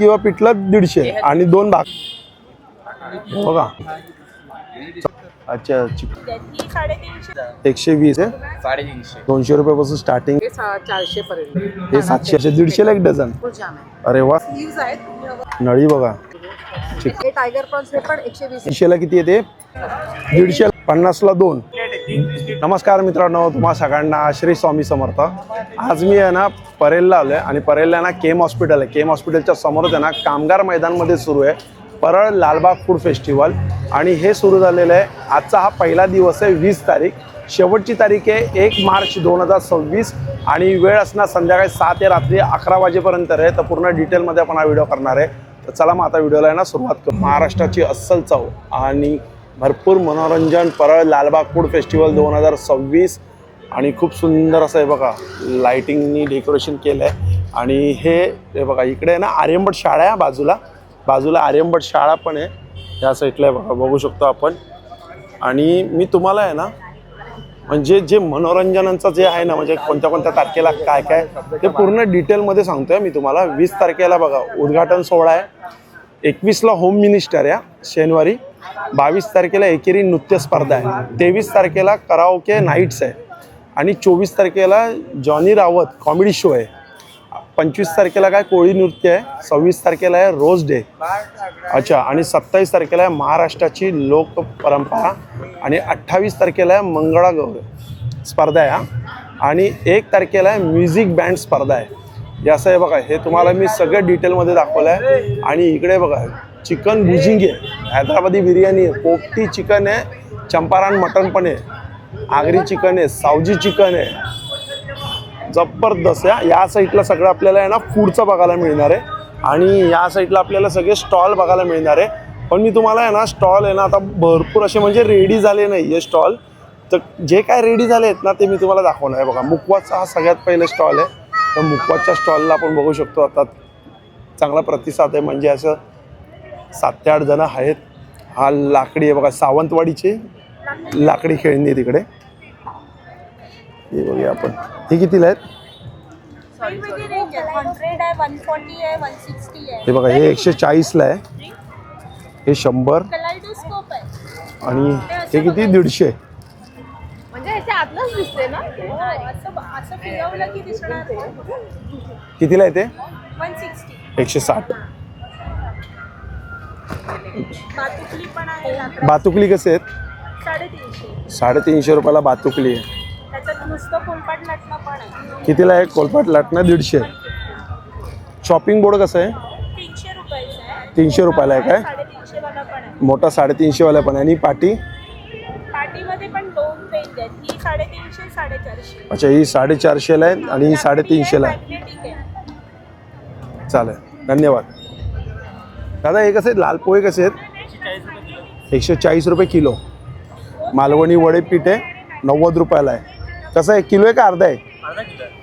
किंवा पिठलं दीडशे आणि दोन भाग. का अच्छा ही एकशे वीस आहे. दोनशे रुपयापासून स्टार्टिंग हे चारशे पर्यंत हे सातशे असे दीडशेला एक डझन. अरे वा. नळी बघा. हे टायगर प्रॉन्स हे पण एकशे वीस दीडशेला किती येते? दीडशे. पन्नासला दोन. नमस्कार मित्रांनो तुम्हा सगळ्यांना श्री स्वामी समर्थ. आज मी आहे ना परेलला आलो आहे आणि परेलला ना केम हॉस्पिटल आहे. केम हॉस्पिटलच्या समोरच आहे ना कामगार मैदानमध्ये सुरू आहे. Parel Lalbaug food festival. आणि हे सुरू झालेलं आहे. आजचा हा पहिला दिवस आहे वीस तारीख. शेवटची तारीख आहे एक मार्च दोन हजार सव्वीस. आणि वेळ असणार संध्याकाळी सात ते रात्री अकरा वाजेपर्यंत आहे. तर पूर्ण डिटेलमध्ये आपण हा व्हिडिओ करणार आहे. तर चला मग आता व्हिडिओला आहे ना सुरुवात करू. महाराष्ट्राची अस्सल चव आणि भरपूर मनोरंजन परळ लालबाग फूड फेस्टिवल दोन हजार सव्वीस. आणि खूप सुंदर असं आहे बघा लाईटिंगनी डेकोरेशन केलं आहे आणि हे हे बघा इकडे आहे ना आर्यंबट शाळा आहे बाजूला. बाजूला आर्यंबट शाळा पण आहे. या साईडला आहे बघा बघू शकतो आपण. आणि मी तुम्हाला आहे ना म्हणजे जे मनोरंजनाचं जे आहे ना म्हणजे कोणत्या कोणत्या तारखेला काय काय ते पूर्ण डिटेलमध्ये सांगतोय मी तुम्हाला. वीस तारखेला बघा उद्घाटन सोहळा आहे. एकवीसला होम मिनिस्टर या शनिवारी. बावीस तारखेला एकेरी नृत्य स्पर्धा आहे. तेवीस तारखेला कराओके नाईट्स आहे. आणि चोवीस तारखेला जॉनी रावत कॉमेडी शो आहे. पंचवीस तारखेला काय कोळी नृत्य आहे सव्वीस तारखेला आहे रोज डे. अच्छा आणि सत्तावीस तारखेला आहे महाराष्ट्राची लोक परंपरा आणि अठ्ठावीस तारखेला आहे मंगळागौर स्पर्धा आहे हा. आणि एक तारखेला आहे म्युझिक बँड स्पर्धा आहे. हे असं आहे बघा हे तुम्हाला मी सगळं डिटेलमध्ये दाखवलं आहे आणि इकडे बघा चिकन भुजिंग आहे हैदराबादी बिर्याणी आहे पोपटी चिकन आहे चंपारण मटण पण आहे आगरी चिकन आहे सावजी चिकन आहे जबरदस्त या या साईडला सगळं आपल्याला आहे ना फूडचं बघायला मिळणार आहे. आणि या साईडला आपल्याला सगळे स्टॉल बघायला मिळणार आहे. पण मी तुम्हाला आहे ना स्टॉल आहे ना आता भरपूर असे म्हणजे रेडी झाले नाही आहे स्टॉल तर जे काय रेडी झाले आहेत ना ते मी तुम्हाला दाखवणार आहे. बघा मुकवाचा हा सगळ्यात पहिले स्टॉल आहे. तर मुकवाच्या स्टॉलला आपण बघू शकतो आता. चांगला प्रतिसाद आहे म्हणजे असं सात ते आठ जण आहेत. हा लाकडी आहे बघा सावंतवाडीची लाकडी खेळणी तिकडे. हे बघूया आपण. हे कितीला आहेत? हे बघा हे एकशे चाळीसला आहे. हे शंभर. आणि हे किती? दीडशे. म्हणजे कितीला आहे ते? वन सिक्स्टी एकशे साठ. बातुकली कसे आहेत? साडेतीनशे रुपयाला बातुकली आहे. लाटणं पण आहे. कितीला आहे? कोलपाट लाटणं दीडशे. शॉपिंग बोर्ड कसं आहे? तीनशे रुपयाचं आहे. तीनशे रुपयाला आहे काय? साडेतीनशे वाला पण आहे. मोठा साडेतीनशेवाला पण आहे. आणि पाटी? पार्टीमध्ये पण दोन रेंज आहेत. ही साडेतीनशे साडेचारशे. अच्छा ही साडेचारशेला आहे आणि ही साडेतीनशेला आहे मॅग्नेटिक आहे चालेल. धन्यवाद. दादा हे कसे आहेत? लाल पोहे कसे आहेत? एकशे चाळीस रुपये किलो. मालवणी वडे पीठ आहे नव्वद रुपयाला आहे. कसं आहे? किलो आहे. का अर्धा आहे.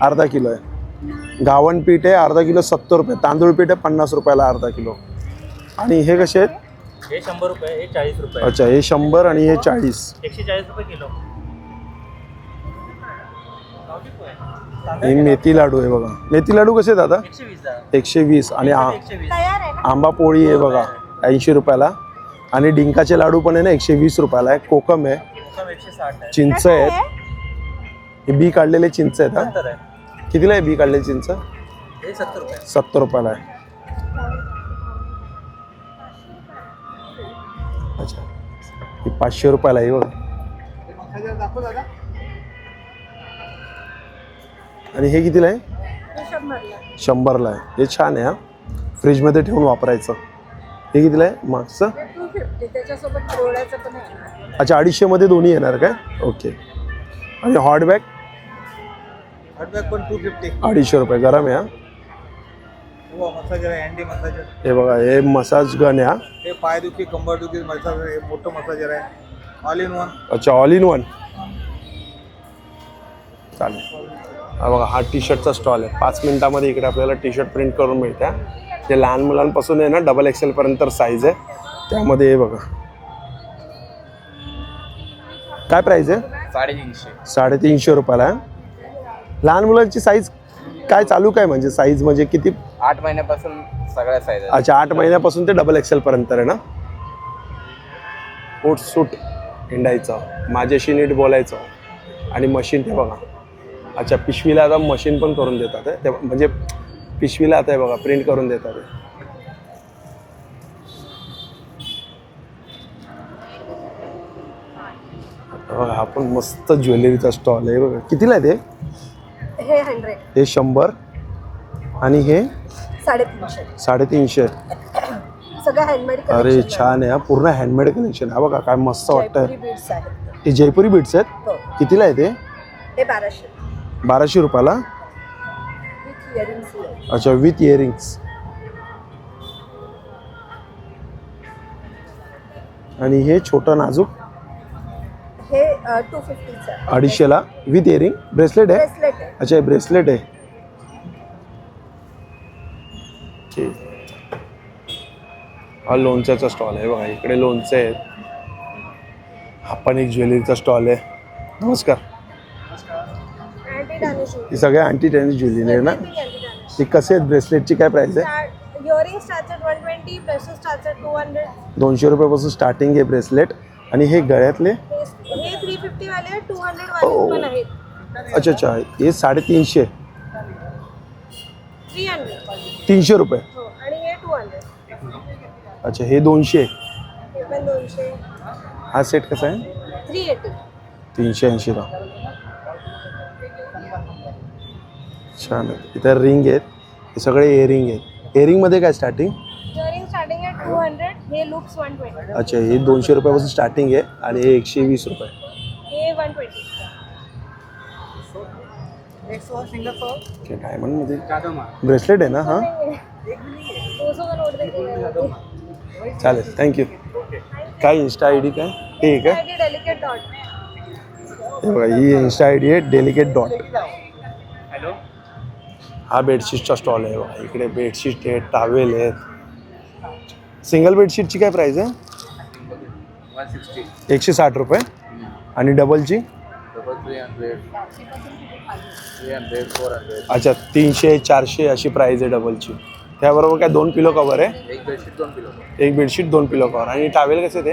अर्धा किलो आहे. गावण पीठ आहे अर्धा किलो सत्तर रुपये. तांदूळ पीठ आहे पन्नास रुपयाला अर्धा किलो. आणि हे कसे आहेत? हे शंभर रुपये हे चाळीस रुपये. अच्छा हे शंभर आणि हे चाळीस. एकशे चाळीस रुपये किलो. हे मेथी लाडू आहे बघा. मेथी लाडू कसे आहेत दादा? एकशे वीस आणि आ- एकशे वीस. तयार आहे ना? आंबा पोळी आहे बघा ऐंशी रुपयाला. आणि डिंकाचे लाडू पण आहे ना एकशे वीस रुपयाला आहे. कोकम आहे. चिंच आहेत. आहे? हे बी काढलेले चिंच आहेत हा? आहे. कितीला आहे बी काढलेली चिंच? हे सत्तर रुपये. सत्तर रुपयाला आहे. अच्छा. ही पाचशे रुपयाला आहे बघा. आणि हे कितीला आहे? शंभरला आहे. हे छान आहे हा. फ्रीजमध्ये ठेवून वापरायचं. हे कितीला आहे? मागचं? टू फिफ्टी त्याच्यासोबत डोळ्याचं पण आहे. अच्छा अडीचशेमध्ये दोन्ही येणार काय? ओके. आणि हॉट बॅग? पण टू फिफ्टी अडीचशे रुपये गरम आहे हा. मसाजर आहे हँडी मसाजर हे बघा हे मसाज गन आहे हा. पायदुखी कंबरदुखी मसाजर हे मोठं मसाजर आहे. ऑल इन वन अच्छा ऑल इन वन चालेल. हा बघा हा टी शर्टचा स्टॉल आहे. पाच मिनिटामध्ये इकडे आपल्याला टी शर्ट प्रिंट करून मिळत्या ते लहान मुलांपासून आहे ना डबल एक्सेलपर्यंत साईज आहे. त्यामध्ये हे बघा. काय प्राईज आहे? साडेतीनशे. साडेतीनशे रुपयाला आहे. लहान मुलांची साईज काय चालू काय म्हणजे साईज म्हणजे किती? आठ महिन्यापासून सगळ्या साईज अच्छा आठ महिन्यापासून ते डबल एक्सेल पर्यंत आहे ना? कोट सूट हिंडायचं माझ्याशी नीट बोलायचं आणि मशीन ते बघा. अच्छा पिशवीला आता मशीन पण करून देतात. ते म्हणजे पिशवीला आता हे बघा प्रिंट करून देतात हे. आता बघा हा पण मस्त ज्वेलरीचा स्टॉल आहे. बघा कितीला आहे ते? हे हंड्रेड हे शंभर आणि हे साडेतीनशे. साडेतीनशे. सगळं हँडमेड अरे छान आहे हा पूर्ण हँडमेड कलेक्शन हा बघा काय मस्त वाटतंय. आहेत. हे जयपुरी बीट्स आहेत? हो. कितीला आहे ते? हे बाराशे. बाराशे रुपयाला? विथ इयरिंग्स अच्छा विथ इयरिंग्स आणि हे छोटं नाजूक हे टू फिफ्टीचं अडीचशेला विथ इयरिंग ब्रेसलेट आहे? ब्रेसलेट आहे. अच्छा हे ब्रेसलेट आहे. ठीक हा लोणच्याचा स्टॉल आहे बघा इकडे लोणचे आहेत. हा पण एक ज्वेलरीचा स्टॉल आहे. नमस्कार. अँटी ही सगळ्या अँटी टेनिस ज्वेलरी आहे ना? ती कसे आहेत ब्रेसलेटची काय प्राइस आहे? Earring start one twenty braces start two hundred दोनशे रुपयापासून स्टार्टिंग आहे ब्रेसलेट आणि हे गळ्यातले? हे फिफ्टी वाले टू हंड्रेड. वाले पण आहेत. अच्छा अच्छा. हे साडेतीनशे. थ्री हंड्रेड तीनशे रुपये. हो आणि हे टू हंड्रेड अच्छा हे दोनशे. हे पण दोनशे. हा सेट कसा आहे? थ्री एटी तीनशे ऐंशीला. छान. आहे इथे रिंग आहेत. हे सगळे इयरिंग आहेत. इयरिंगमध्ये काय स्टार्टिंग इयरिंग स्टार्टिंग आहे टू हंड्रेड हे लुक्स वन ट्वेंटी अच्छा हे दोनशे रुपयापासून स्टार्टिंग आहे आणि हे एकशे वीस रुपये. हे वन ट्वेंटी ब्रेसलेट आहे ना? हां। दो सौ का नोट देखिए चालेल थँक्यू काय इन्स्टा आय डी काय हे? आहे काय डेलिकेट डॉट हे बघा ही इन्स्टा आय डी आहे डेलिकेट डॉट हा बेडशीटचा स्टॉल आहे बघा इकडे बेडशीट आहेत टावेल आहेत सिंगल बेडशीटची काय प्राईस आहे वन सिक्स्टी एकशे साठ रुपये आणि डबलची अच्छा तीनशे चारशे अशी प्राईज आहे डबलची त्याबरोबर काय दोन पिलो कवर आहे? एक बेडशीट दोन किलो एक बेडशीट दोन पिलो कवर आणि टावेल कसे ते?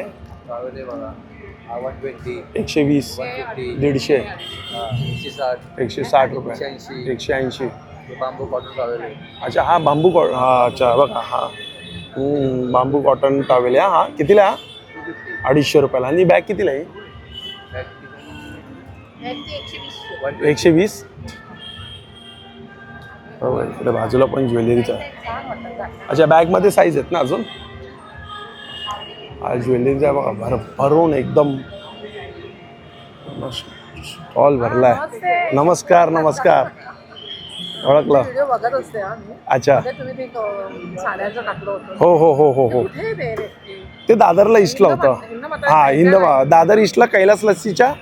एकशे वीस. दीडशे. एकशे साठ. रुपये. एकशे ऐंशी. बांबू कॉटन आहे. अच्छा हा बांबू कॉ हा अच्छा बघा हा. बांबू कॉटन टावेल आहे हा. कितीला हा अडीचशे रुपयाला. आणि बॅग कितीला आहे? एकशे वीस. हो इकडे बाजूला पण ज्वेलरीचं आहे. अच्छा बॅगमध्ये साईज आहेत ना अजून? हा ज्वेलरीचा बघा भर भरून एकदम स्टॉल भरलाय. नमस्कार नमस्कार. ओळखलं? हा अच्छा. हो हो हो हो हो. ते दादरला ईस्टला होतं. हा हिंद दादर ईस्टला कैलास लस्सीच्या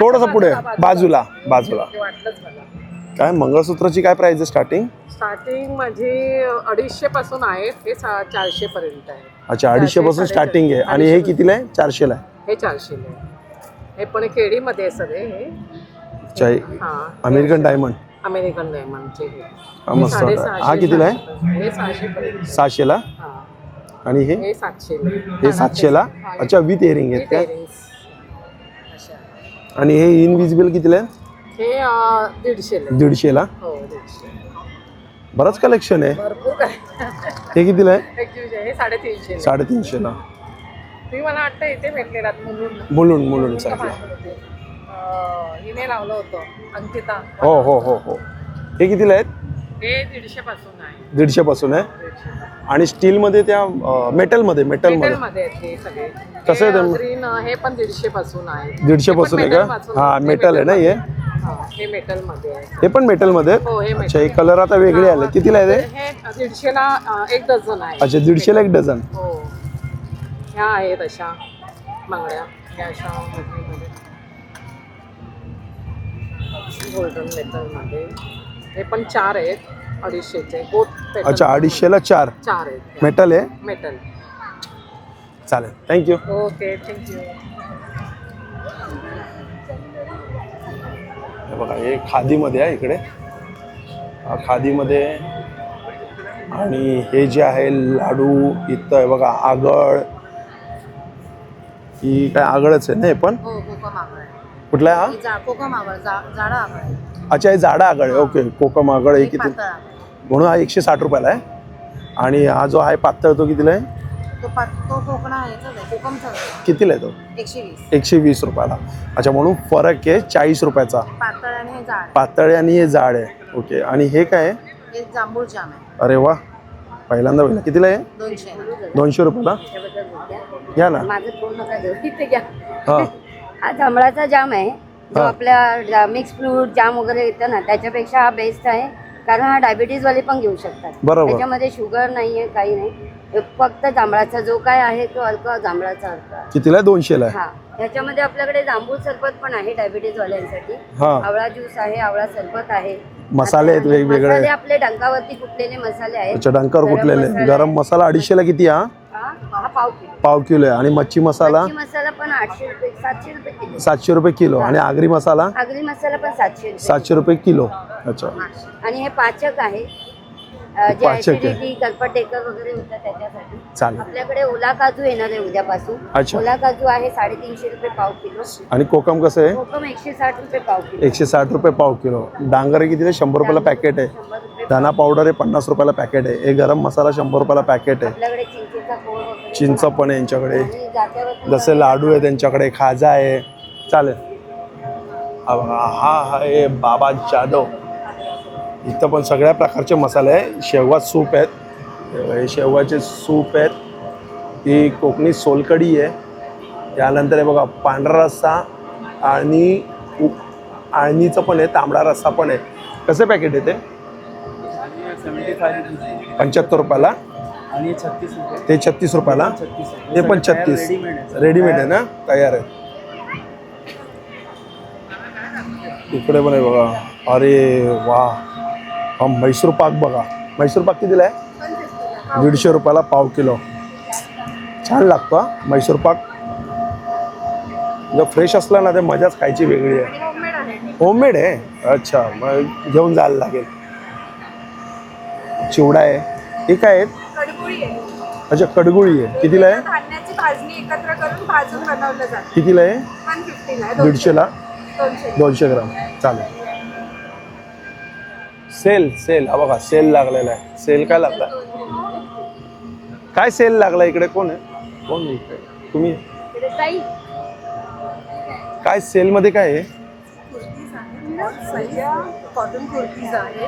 थोडंसं पुढे बाजूला बाजूला. ते काय मंगळसूत्राची काय प्राइस आहे स्टार्टिंग स्टार्टिंग माझी अडीचशे पासून आहे हे सा- चारशे पर्यंत आहे. अच्छा अडीचशे पासून स्टार्टिंग आहे. आणि हे कितीला आहे? चारशेला आहे. हे चारशे आहे. हे पण केडीमध्ये आहे सगळे हे. अच्छा अमेरिकन डायमंड अमेरिकन डायमंडचे हे. मस्त. कितीला आहे? हे सहाशे सहाशेला? हा. आणि हे? हे सातशे हे सातशेला? अच्छा विथ इयरिंग आहेत अच्छा आणि हे इनविजिबल कितीला आहे? हे अं, दीडशेला दीडशेला? हो दीडशे. बरंच कलेक्शन आहे. भरपूर काय हे कितीला आहे? एक दिवशी हे साडेतीनशे साडेतीनशेला. तुम्ही मला वाटतं इथे भेटलेलात म्हणून मुलुंड मुलुंड साईडला अं, हिने लावलं होतं अंकिता. हो हो हो हो. हे कितीला आहेत? हे दीडशे पासून आहे दीडशे पासून आहे. आणि स्टीलमध्ये त्या मेटलमध्ये मेटलमध्ये. मेटलमध्ये आहेत हे सगळे. कसं आहे ते? ग्रीन हे पण दीडशे पासून आहे. दीडशे हे पण पासून आहे का? हा मेटल आहे ना हे? हा, हे मेटलमध्ये आहे. हे पण मेटलमध्ये? हो हे अच्छा हे. कलर आता वेगळे आले. कितीला आहे ते? हे दीडशेला अं, एक डझन आहे. अच्छा दीडशेला एक डझन हो. ह्या आहेत अशा बांगड्या. ह्या अशा मध्ये गोल्डन मेटलमध्ये हे पण चार आहेत. अडीचशेचे अच्छा अडीचशेला चार. चार आहेत मेटल आहे? मेटल चालेल. थँक्यू ओके थँक्यू हे बघा हे खादीमध्ये आहे इकडे. हा खादीमध्ये. आणि हे जे आहे लाडू इथं आहे बघा आगळ. ही काय आगळच आहे ना हे पण? हो कोकम आहे. कुठला आहे हा? जा कोकम आगळ जा जाडा आगळ आहे. अच्छा हे जाडा आगळ आहे. ओके कोकम आगळ हे किती? पातळ म्हणून हा एकशे साठ रुपयाला आहे. आणि हा जो आहे पातळ तो कितीला आहे? तो पात तो कोकणा याचाच आहे कोकमचा आहे. कितीला आहे तो? एकशे वीस. एकशे वीस रुपयाला. अच्छा म्हणून फरक आहे चाळीस रुपयाचा. पातळ आणि हे जाड. पातळ आहे आणि हे जाड आहे. ओके आणि हे काय आहे? हे जांभूळ जाम आहे. अरे वा पहिल्यांदा पहिला कितीला आहे? दोनशे. दोनशे रुपयाला? घ्या ना. माझं घ्या. हा. हा जांभळाचा जाम आहे. जो हा. आपल्या मिक्स फ्रूट जाम वगैरे येतं ना त्याच्यापेक्षा हा बेस्ट आहे. कारण हा डायबिटीज वाले पण घेऊ शकतात. बरोबर. त्याच्यामध्ये शुगर नाहीये काही नाही. फक्त जांभळाचा जो काय आहे तो अर्क जांभळाचा अर्क आहे. कितीला? आहे दोनशेला आहे? हा. त्याच्यामध्ये आपल्याकडे जांभूळ सरबत पण आहे डायबिटीज वाल्यांसाठी हा. आवळा ज्यूस आहे आवळा सरबत आहे. मसाले आहेत वेगवेगळे. मसाले आपले डंकावरती कुटलेले मसाले आहेत. अच्छा डंकर गरम कुठलेले? मसाला गरम आहे. मसाला अडीचशेला किती हा? पाव किलो. आहे. आणि मच्छी मसाला? मच्छी मसाला पण आठशे रुपये सातशे रुपये किलो. सातशे रुपये किलो. आणि आगरी मसाला? आगरी मसाला पण सातशे रुपये सातशे रुपये किलो. अच्छा. आणि हे पाचक आहे. जे पाचक आहे. ऍसिडिटी कल्पटेकर वगैरे होतं त्याच्यासाठी. चालेल. आपल्याकडे ओला काजू येणार आहे उद्यापासून. अच्छा. ओला काजू आहे साडेतीनशे रुपये पाव किलो. आणि कोकम कसं आहे? कोकम एकशे साठ रुपये पाव किलो. एकशे साठ रुपये पाव किलो. डांगर आहे किती शंभर रुपयाला पॅकेट आहे. शंभर रुपये धना पावडर आहे पन्नास रुपयाला पॅकेट आहे. हे गरम मसाला शंभर रुपयाला पॅकेट आहे. आपल्याकडे चिंचेचा कोळ वगैरे चिंच पण आहे यांच्याकडे. आणि जसे लाडू आहे. त्यांच्याकडे खाजा आहे. चालेल. हा बघा हा आहे बाबा जाधव. इथं पण सगळ्या प्रकारचे मसाले आहे. शेवगा सूप आहेत. हे शेवगाचे सूप आहेत. ही कोकणी सोलकढी आहे. त्यानंतर आहे बघा पांढरा रस्सा आणि उ- आळणीचं पण आहे तांबडा रस्सा पण आहे. कसे पॅकेट आहे ते? पंच्याहत्तर रुपयाला. आणि छत्तीस ते छत्तीस रुपयाला. ते पण छत्तीस. रेडीमेड आहे ना? तयार आहे. इकडे पण आहे बघा. अरे वा. हा म्हैसूर पाक बघा. म्हैसूर पाक कितीला आहे? दीडशे रुपयाला पाव किलो. छान लागतो हा. म्हैसूर पाक. जर फ्रेश असला ना ते मजाच खायची वेगळी आहे. होममेड आहे? अच्छा मग घेऊन जायला लागेल. चिवडा आहे. हे काय आहेत अच्छा कडगुळी आहे. कितीला आहे? कितीला आहे? दीडशेला? दोनशे ग्राम. चालेल. Sale sale. हा बघा सेल लागलेला आहे सेल काय लागला? काय सेल लागला इकडे? कोण आहे? कोण इकडे? तुम्ही? काय सेल मध्ये काय आहे? सह्या कॉटन कुर्तीज आहे.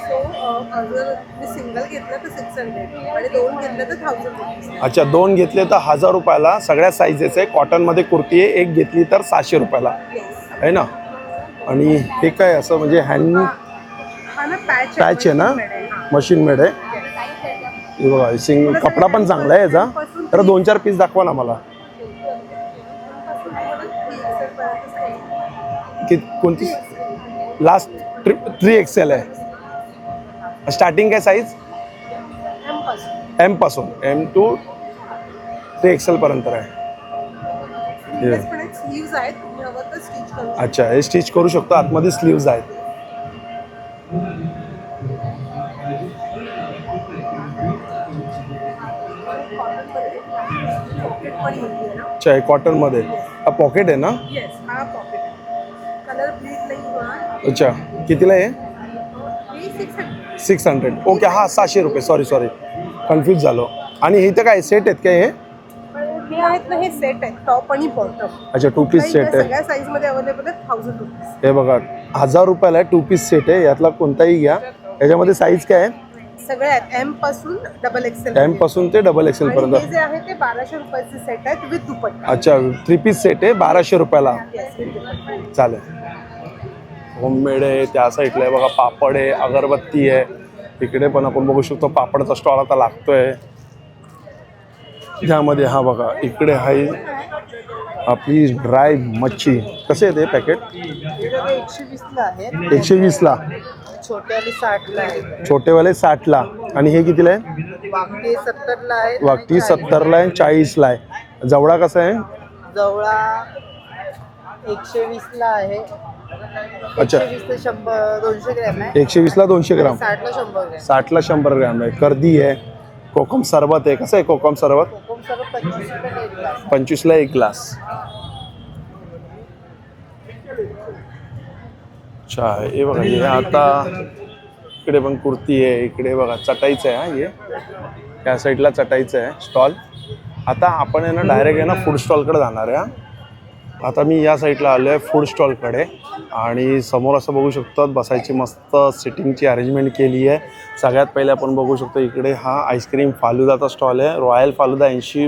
सो अ, जर मी सिंगल घेतलं तर सिक्स हंड्रेड आणि दोन घेतलं तर थाउजंड रुपीज अच्छा दोन घेतले तर हजार रुपयाला सगळ्या साईजेस आहे. कॉटनमध्ये कुर्ती आहे. एक घेतली तर सहाशे रुपयाला. आहे ना? आणि हे काय असं म्हणजे हँड पॅच आहे ना? मशीन मेड आहे हे बघा सिंग कपडा पण चांगला आहे याचा. तर दोन चार पीस दाखवा ना मला. कि कोणती? लास्ट ट्री थ्री एक्सेल आहे. स्टार्टिंग काय साईज एमपासून. एम टू थ्री एक्सेल पर्यंत आहे. अच्छा हे स्टिच करू शकतो. आतमध्ये स्लीव्ज आहेत. अच्छा हे कॉटनमध्ये हा पॉकेट आहे ना? येस हा पॉकेट आहे. कलर ब्लीड नाही होणार. अच्छा. कितीला आहे? हे सिक्स हंड्रेड ओके हा सहाशे रुपये. सॉरी सॉरी कन्फ्यूज झालो. आणि इथं काय सेट आहेत काय हे? हे आहेत ना हे सेट आहेत. टॉप आणि बॉटम अच्छा टू पीस सेट आहे. सगळ्या साईजमध्ये अवेलेबल आहेत थाउजंड रुपीज हे बघा हजार रुपयाला टू पीस सेट आहे. यातला कोणताही घ्या. याच्यामध्ये साईज काय आहे? सगळे आहेत. एमपासून डबल एक्सेल एमपासून ते डबल एक्सेल हे पर्यंत. जे आहे ते बाराशे रुपयाचे सेट आहेत विथ दुपट्टा. अच्छा थ्री पीस सेट आहे बाराशे रुपयाला. Yes, with दुपट्टा. चालेल. होममेड आहे त्या साईडला आहे बघा पापड आहे अगरबत्ती आहे. इकडे पण आपण बघू शकतो पापडचा स्टॉल आता लागतोय. त्यामध्ये हा बघा इकडे आहे आपली ड्राय मच्छी. कसे आहे ते पॅकेट हे बघा एकशे वीसला एकशे वीसला. छोटे आणि साठला छोटेवाले साठला. आणि हे कितीला आहे? वाकटे सत्तरला आहेत वागटी सत्तरला आहे चाळीसला आहे. जवळा कसा आहे? जवळा एकशे वीसला आहे. अच्छा. वीस ते शंभर दोनशे ग्रॅम आहे. एकशे वीसला दोनशे ग्राम. साठला शंभर ग्रॅम. साठला शंभर ग्राम आहे. कर्दी आहे. कोकम सरबत आहे. कसं आहे कोकम सरबत? कोकम सर्व पंचवीस रुपये एक ग्लास. पंचवीसला एक ग्लास. अच्छा हे बघा हे आता इकडे पण कुर्ती आहे इकडे बघा चटाईचं आहे हा हे. त्या साईडला चटाईचं आहे स्टॉल आता आपण आहे ना डायरेक्ट आहे ना फूड स्टॉलकडे जाणार आहे हा. आता मी या साईडला आलो आहे फूड स्टॉलकडे आणि समोर असं बघू शकतो बसायची मस्त सिटिंगची अरेंजमेंट केली आहे. सगळ्यात पहिले आपण बघू शकतो इकडे हा आईस्क्रीम फालुदाचा स्टॉल आहे. रॉयल फालुदा ऐंशी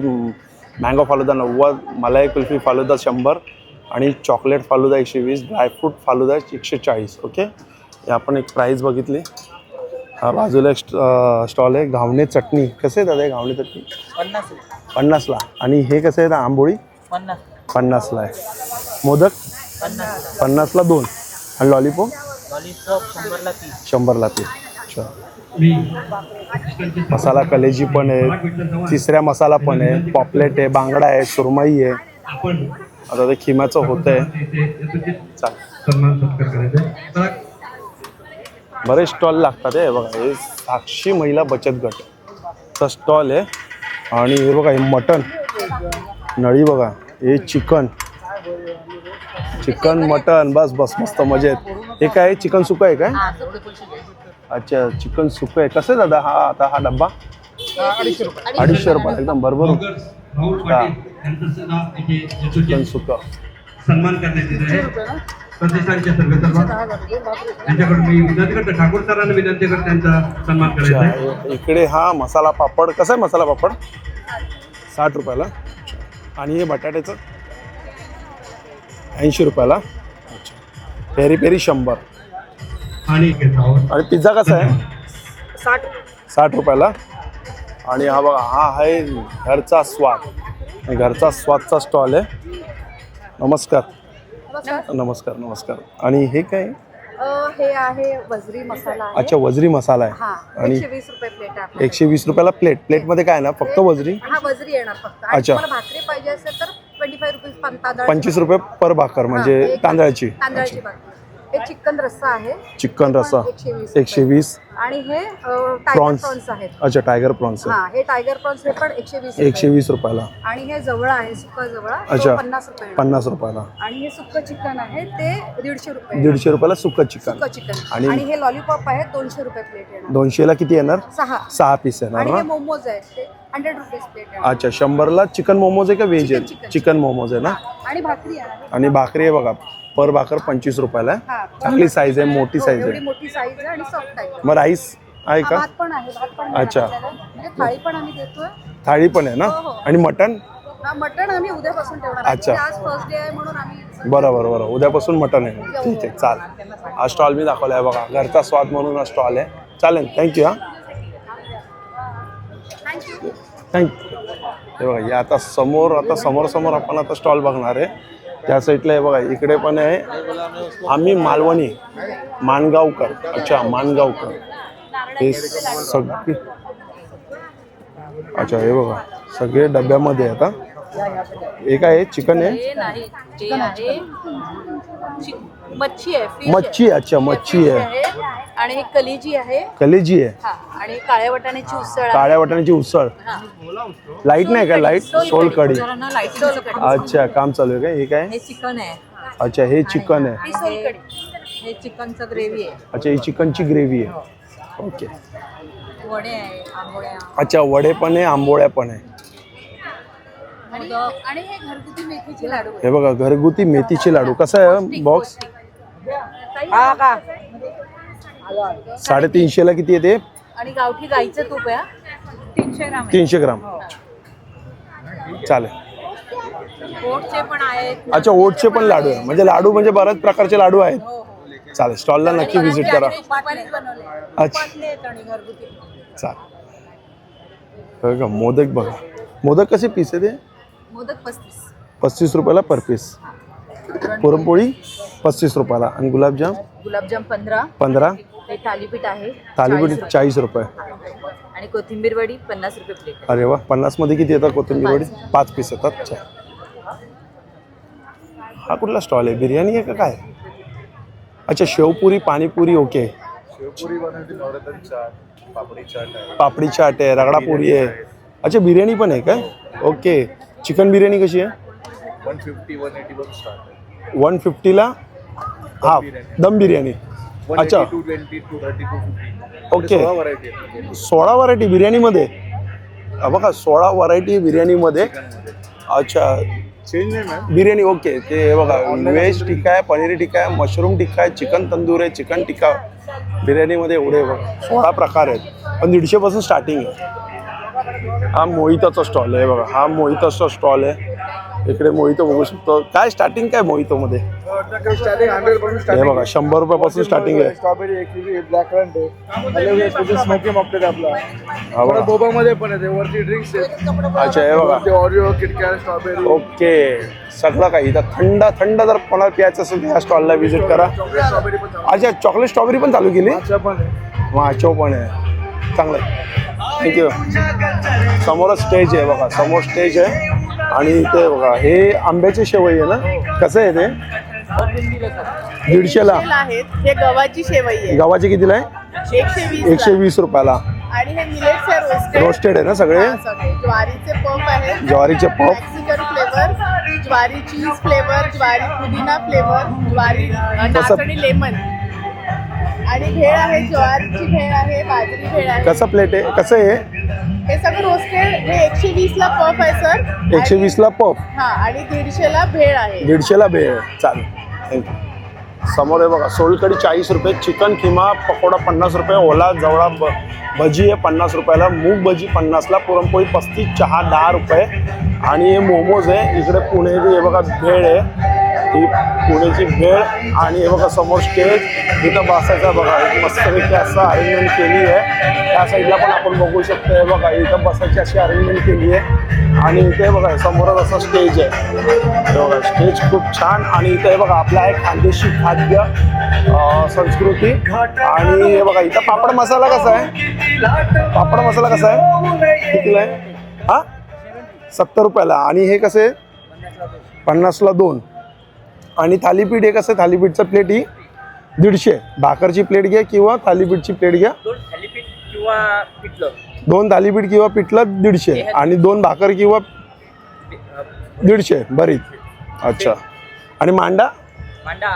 मँगो फालुदा नव्वद मलाई कुल्फी फालुदा शंभर. आणि चॉकलेट फालुदा एकशे वीस ड्रायफ्रूट फालुदा एकशे चाळीस ओके? हे आपण एक प्राईस बघितली. हा बाजूला एक स्टॉल आहे घावणे चटणी. कसं आहे दादा घावणे चटणी? पन्नास पन्नासला आणि हे कसं आहे दादा, आंबोळी? पन्नास. पन्नासला आहे. मोदक? पन्नास. पन्नासला दोन. आणि लॉलीपॉप? लॉलीपॉप शंभरला तीस शंभरला ते अच्छा. मसाला कलेजी पण आहे तिसऱ्या मसाला पण आहे पॉपलेट आहे बांगडा आहे सुरमई आहे. आता ते खिम्याचं होत आहे चालेल. बरेच स्टॉल लागतात हे बघा. हे साक्षी महिला बचत गट. चा स्टॉल आहे. आणि हे बघा हे मटन नळी बघा. हे चिकन. चिकन मटन बस बस. मस्त मजेत हे काय? चिकन सुकं आहे काय? अच्छा चिकन सुकं आहे. कसं आहे दादा? हा आता हा डब्बा? अडीचशे रुपये. एकदम बरोबर. हा. चिकन सुकं. सन्मान करण्यात येत आहे. प्रतिष्ठानच्या त्यांच्याकडून मी विनंती करतो ठाकूर सरांना विनंती करतो त्यांचा सन्मान करायचा आहे. इकडे हा मसाला पापड कसा आहे मसाला पापड? साठ रुपयाला. आणि हे बटाट्याचं? ऐंशी रुपयाला. अच्छा. पेरी पेरी शंभर. आणि आणि पिझ्झा कसा आहे? साठ. साठ रुपयाला. आणि हा बघा हा आहे घरचा स्वाद. घरचा स्वादचा स्टॉल आहे. नमस्कार. नमस्कार. नमस्कार आणि हे काय? हे आहे वजरी मसाला अच्छा वजरी मसाला आहे. हा आणि एकशे वीस रुपये प्लेट रुपयाला प्लेट प्लेटमध्ये काय ना फक्त वजरी? हा वजरी येणार फक्त. अच्छा. भाकरी पाहिजे असेल तर ट्वेंटी रुपीज पंचवीस रुपये पर भाकर म्हणजे तांदळाची. तांदळाची भाकरी. हे चिकन रस्सा आहे. चिकन रस्सा. एकशे वीस आणि हे प्रॉन्स. प्रॉन्स आहेत. अच्छा टायगर प्रॉन्स हा हे टायगर प्रॉन्स हे पण एकशे वीस एकशे रुपये. वीस रुपयाला. आणि हे जवळ आहे सुका जवळ. अच्छा. पन्नास रुपये पन्नास रुपयाला. आणि हे सुक्क चिकन आहे ते दीडशे रुपये दीडशे रुपयाला सुकं चिकन. सुक्क चिकन. आणि- हे लॉलीपॉप आहे दोनशे रुपये प्लेट येणार. दोनशेला किती येणार? सहा. सहा पीस येणार आणि हे मोमोज आहेत ते हंड्रेड रुपीज प्लेट अच्छा शंभरला चिकन मोमोज आहे का व्हेज चिकन, आहे. चिकन मोमोज आहे ना? आणि भाकरी आहे. आणि भाकरी आहे बघा. पर भाकर पंचवीस रुपयाला आहे. हा. चांगली साईज आहे मोठी हो, साईज एवढी आहे. मोठी साईज आहे आणि सॉफ्ट आहे. मग राईस आहे हा, का? भात पण आहे भात पण आहे अच्छा. आपल्याला. म्हणजे थाळी पण आम्ही देतोय. थाळी पण आहे ना? हो, हो. आणि मटन हा, मटण आम्ही उद्यापासून ठेवणार. आहे. अच्छा. म्हणजे आज फर्स्ट डे आहे म्हणून आम्ही बरं बरं बरं उद्यापासून मटन आहे. ठीक आहे चाल हा स्टॉल मी दाखवला आहे बघा. घरचा स्वाद म्हणून हा स्टॉल आहे. चालेल थँक्यू हा. थँक्यू हे बघा हे आता समोर आता समोर समोर आपण आता स्टॉल बघणार आहे. त्या साईडला हे बघा इकडे पण आहे. आम्ही मालवणी मानगावकर. अच्छा मानगावकर. हे सगळे अच्छा हे बघा सगळे डब्यामध्ये आता एक आहे? चिकन आहे मच्छी आहे fish मच्छी आहे, अच्छा मच्छी fish आहे. आणि हे कलेजी आहे. कलेजी आहे. हा आणि काळ्या वाटाण्याची उसळ आहे. काळ्या वाटाण्याची उसळ. लाइट नाही का? लाइट सोल कढी अच्छा काम चालू आहे का? हे काय? हे चिकन आहे. अच्छा हे चिकन आहे. ही हे चिकनचं ग्रेव्ही आहे. अच्छा ही चिकनची ग्रेव्ही आहे. ओके वडे आहे आंबोळ्या. अच्छा वडे पण आहे आंबोळ्या पण आहे. आणि आणि हे घरगुती मेथीचे लाडू हे बघा घरगुती मेथीचे लाडू. कसं आहे बॉक्स हा का? साडेतीनशेला किती येते आणि गावठी गाईचं तूप आहे हा. तीनशे ग्राम तीनशे ग्राम. चालेल. ओटचे पण आहेत. अच्छा ओटचे पण लाडू आहे. म्हणजे लाडू म्हणजे बऱ्याच प्रकारचे लाडू आहेत. चालेल स्टॉलला नक्की व्हिजिट करा. अच्छा. चालेल. हे बघा मोदक बघा. मोदक कसे पीस आहे ते? मोदक पस्तीस. पस्तीस रुपयाला पर पीस. पुरणपोळी? पस्तीस रुपयाला. आणि गुलाबजाम? गुलाबजाम पंधरा. पंधरा. हे थालीपीठ आहे. थालीपीठ 40 चाळीस रुपये. आणि कोथिंबीर वडी पन्नास रुपये प्लेट अरे वा पन्नासमध्ये किती येतात कोथिंबीर वडी? पाच पीस येतात. अच्छा. हा कुठला स्टॉल आहे? बिर्याणी आहे का काय? अच्छा शेवपुरी पाणीपुरी ओके. पापडी चाट आहे. पापडी चाट आहे रगडा पुरी आहे. अच्छा बिर्याणी पण आहे काय? ओके. चिकन बिर्याणी कशी आहे? One fifty one eighty one फिफ्टीला हा दम बिर्याणी. अच्छा. Eighty two twenty two thirty two fifty okay. सोळा व्हरायटी आहे सोळा व्हरायटी बिर्याणीमध्ये? हा बघा सोळा व्हरायटी बिर्याणीमध्ये. अच्छा. चेंज नाही मॅम बिर्याणी ओके. ते बघा व्हेज टिक्का आहे पनीर टिक्का आहे मशरूम टिक्का आहे चिकन तंदूर आहे चिकन टिक्का. बिर्याणीमध्ये एवढे बघा सोळा प्रकार आहेत. पण दीडशेपासून स्टार्टिंग आहे. हा मोहिताचा स्टॉल आहे बघा. हा मोहिताचा स्टॉल आहे. इकडे मोहितो बघू शकतो. काय स्टार्टिंग काय मोहितोमध्ये? हे बघा शंभर रुपयापासून स्टार्टिंग आहे. स्ट्रॉबेरी ब्लॅक करंट आहे. स्मोकी मॉकटेल आपला. पण आहे ते वरती ड्रिंक्स आहेत. अच्छा हे बघा. ते ऑरिओ किटकॅट स्ट्रॉबेरी ओके. सगळं काही. इथं थंड थंड जर कोणाला प्यायचं असेल तर ह्या स्टॉलला व्हिजिट करा. अच्छा चॉकलेट स्ट्रॉबेरी पण चालू केली? अच्छा पण आहे. माचो पण आहे. चांगलं आहे. थँक्यू समोरच स्टेज आहे बघा. समोर स्टेज आहे. आणि इथे बघा हे आंब्याची शेवई आहे ना? कसं आहे ते? दीडशेला. आहेत. हे गव्हाची शेवई आहे. गव्हाचे कितीला आहे? एकशे वीस एकशे वीस रुपयाला. आणि हे मिलेट्स आहे रोस्टेड रोस्टेड आहे ना सगळे? ज्वारीचे पफ आहेत. ज्वारीचे पफ. मॅक्सिकन फ्लेवर ज्वारी चीज फ्लेवर ज्वारी पुदिना फ्लेवर ज्वारी नाचणी लेमन आणि भेळ आहे ज्वारीची भेळ आहे बाजरी भेळ आहे. कसं प्लेट आहे? कसं आहे? हे सगळं रोस्टेड हे एकशे वीस ला पफ आहे सर. एकशे वीसला पफ. हा आणि दीडशे ला भेळ आहे. दीडशेला भेळ. आहे. चालेल. समोर आहे बघा सोलकडी चाळीस रुपये चिकन किमा पकोडा पन्नास रुपये ओला जवळा ब भजी आहे पन्नास रुपयाला मूग भजी पन्नासला पुरणपोळी पस्तीस चहा दहा रुपये. आणि हे मोमोज आहे इकडे पुणे हे बघा भेळ आहे. ही पुण्याची भेळ आणि हे बघा समोर स्टेज इथं बसायचं बघा. एक मस्तपैकी असं अरेंजमेंट केली आहे. त्या साईडला पण आपण बघू शकतो हे बघा. इथं बसायची अशी अरेंजमेंट केली आहे. आणि इथे बघा समोरच असं स्टेज आहे. बघा स्टेज खूप छान. आणि इथे हे बघा आपला आहे खानदेशी खाद्य संस्कृती. आणि हे बघा इथं पापड मसाला कसा आहे? पापड मसाला कसा आहे? कितीला आहे? हा? सत्तर रुपयाला. आणि हे कसे? पन्नासला दोन. आणि थालीपीठ हे कसं थालीपीठचं प्लेट ही दीडशे. भाकरची प्लेट घ्या किंवा थालीपीठची प्लेट घ्या. दोन थालीपीठ किंवा पिठलं. दीडशे. आणि दोन भाकर किंवा दीडशे. बरीच अच्छा. आणि मांडा? मांडा.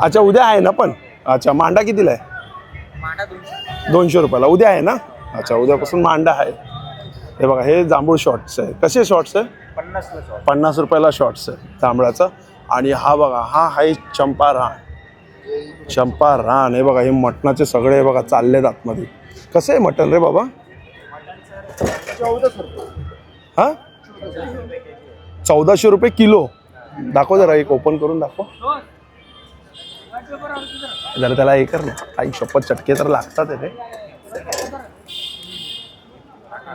अच्छा उद्या आहे ना पण? अच्छा मांडा कितीला आहे? दोनशे. रुपयाला. उद्या आहे ना? अच्छा उद्यापासून मांडा आहे. हे बघा हे जांभूळ शॉर्ट्स आहे. कसे शॉर्ट्स आहे? पन्नास रुपयाला शॉर्ट्स आहे जांभळाचा. आणि हा बघा हा आहे चंपा रान. चंपा रान हे बघा हे मटणाचे सगळे हे बघा चाललेत आतमध्ये. कसं आहे मटण रे बाबा? हा? चौदाशे रुपये किलो. दाखव जरा एक ओपन करून दाखव. जरा त्याला हे कर ना. काही शपथ चटके तर लागतात रे.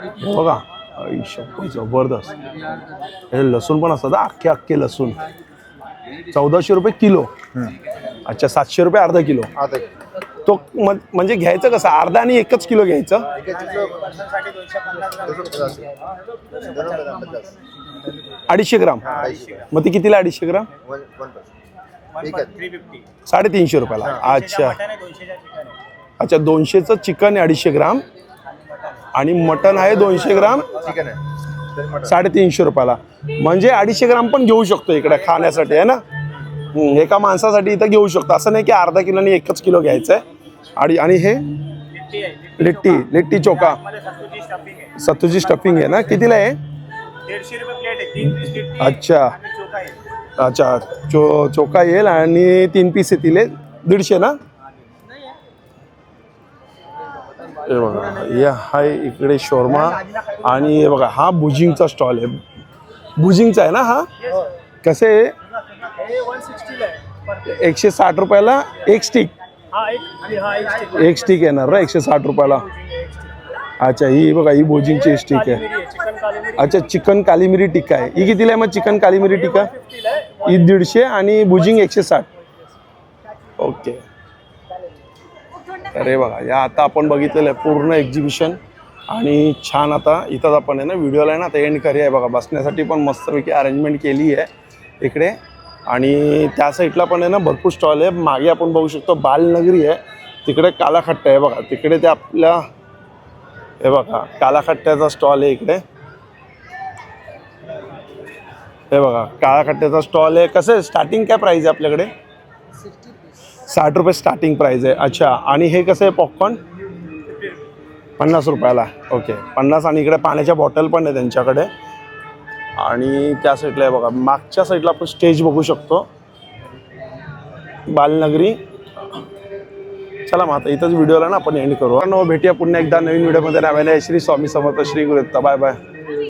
ते बघा. शपथ जबरदस्त. हे लसूण पण असतात अख्खे अख्खे लसूण. चौदाशे रुपये किलो. अच्छा सातशे रुपये अर्धा किलो. तो म- म्हणजे घ्यायचं कसं? अर्धा आणि एकच किलो घ्यायचं? अडीचशे ग्राम. मग ती कितीला अडीचशे ग्राम? साडेतीनशे रुपयाला. अच्छा. चिकन आहे अच्छा दोनशेचं चिकन आहे अडीचशे ग्राम आणि मटन आहे दोनशे ग्राम. साडेतीनशे रुपयाला. म्हणजे अडीचशे ग्राम पण घेऊ शकतो इकडे खाण्यासाठी आहे ना? एका माणसासाठी इथं घेऊ शकतो. असं नाही की अर्धा किलो आणि एकच किलो घ्यायचं आहे आणि आणि हे? लिट्टी लिट्टी लिट्टी चोका सत्तूची स्टफिंग आहे. ना? कितीला आहे? अच्छा. अच्छा चो चोका येईल आणि तीन पीस येतील. दीडशे ना? हे बघा या हाय इकडे शोरमा आणि हे बघा हा भुजिंगचा स्टॉल आहे. भुजिंगचा आहे ना हा? कसे? आहे एकशे साठ रुपयाला एक स्टिक एक स्टिक येणार ना एकशे साठ रुपयाला? अच्छा ही बघा ही भोजिंगची स्टिक आहे. अच्छा चिकन काली मिरी टिक्का आहे. ही कितीला आहे मग चिकन काली मिरी टिक्का? ही दीडशे आणि भुजिंग एकशे साठ. ओके. अरे बघा या आता आपण बघितलेलं आहे पूर्ण एक्झिबिशन आणि छान आता इथंच आपण आहे ना व्हिडिओला आहे ना आता एंड करी आहे बघा बसण्यासाठी पण मस्तपैकी अरेंजमेंट केली आहे इकडे. आणि त्या साईडला पण आहे ना भरपूर स्टॉल आहे. मागे आपण बघू शकतो बालनगरी आहे. तिकडे कालाखट्टा आहे बघा. तिकडे ते आपल्या हे बघा कालाखट्ट्याचा स्टॉल आहे इकडे. हे बघा काळाखट्ट्याचा स्टॉल आहे. कसं आहे? स्टार्टिंग काय प्राईज आहे आपल्याकडे? साठ रुपये स्टार्टिंग प्राईज आहे. अच्छा आणि हे कसं आहे पॉपकॉर्न पन्नास रुपयाला. ओके पन्नास आणि इकडे पाण्याच्या बॉटल पण आहे त्यांच्याकडे. आणि त्या साईडला आहे बघा. मागच्या साईडला आपण स्टेज बघू शकतो. बालनगरी. चला मग आता इथंच व्हिडिओला ना आपण एंड करू. भेटूया पुन्हा एकदा नवीन व्हिडिओमध्ये नव्याने श्री स्वामी समर्थ श्री गुरुत्ता बाय बाय